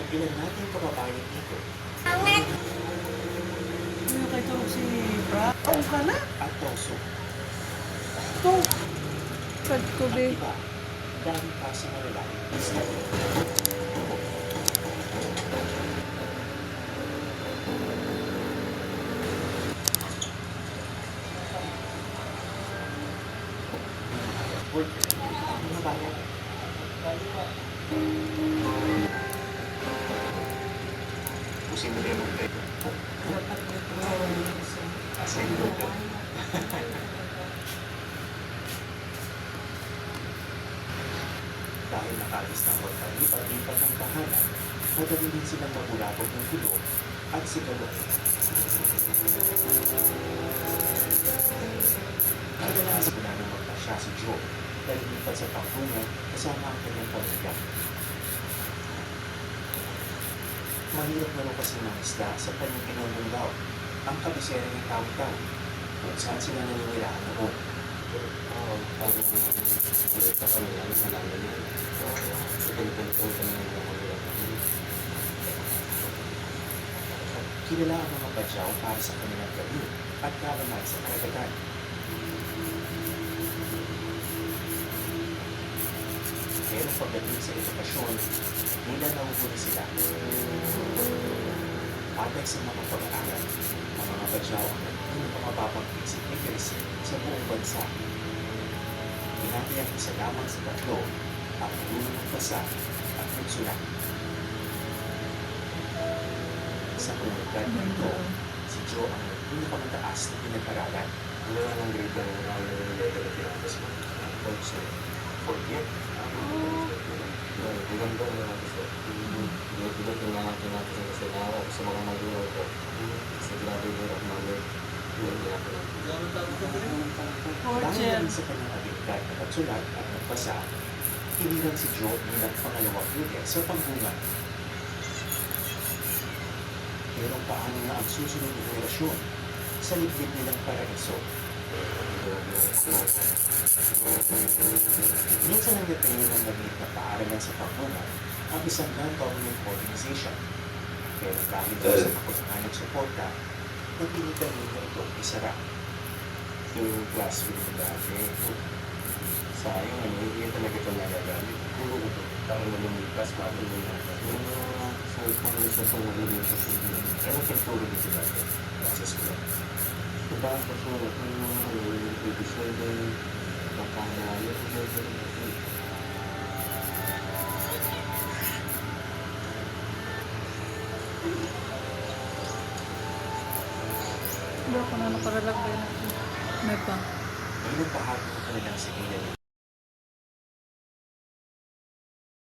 ang ilan nating kababayan dito Ano kay tulog si Bra? Taong ka na? at Toso. Ito. Kad ko Ang be. iba, dahil pa sa malalaking isla. Worker, ang mga bayan. Posible mo kayo. Dapat Asa yung ka. Dahil nakaalis ng magpalipat-lipat ng tahanan, madali din silang mabulabog ng gulo at sigalo. Kadalasan na nang magpasya si Joe dahil lipat sa tampungan kasama ang kanyang pamilya. Mahirap na kasi ng isda sa kanyang kinondong daw ang kabisera ng tao-tao kung saan sila naninilaan noon. Oo, parang ulit sa kanila, malaman niya. Sa ganito-ganito kami ng mga At kilala ang mga badyaw para sa kanilang gabi at karamay sa karagatan. Pero pagdating sa edukasyon, nila nauhuli sila. Patay sa mga pag-aaral, ang mga badyaw ang pinakamababang isip literacy sa buong bansa. Tinatiyang isa lamang sa tatlo ang marunong magbasa at magsulat. Sa komunidad na ito, si Joe ang pinakamataas na pinag-aralan. Ano nga ng grade ng mga of pinapos mo? Coach na. Forget, Ang ganda ng mga gusto. Ibat-ibat yung mga pinapos ko kasi naawa ko sa mga magulang ko. Kasi grabe yung hirap namin. Dahil sa kanyang abilidad na magsulat at magbasa, inilang si Joe bilang pangalawang líder sa panggungan. Pero paano nga ang susunod na henerasyon sa liblib nilang paraiso? Minsan ang maliit na paaralan sa panggungan ang isang non-government organization. Pero dahil daw sa kakulangan ng suporta, napilitan nila itong isara. Yung classroom ko dati. Sayang ano, hindi talaga ito nagagamit. Puro ito. Tao na lumipas, yung nasa. Yung mga sa mga sa mga lumipas sa puro dito dati? Ko lang. Diba so, yung mga yung episode, makakaya, yung mga Bro, kung ano nakaralagay natin. May pa. May nagpahagi ng kanilang sigilan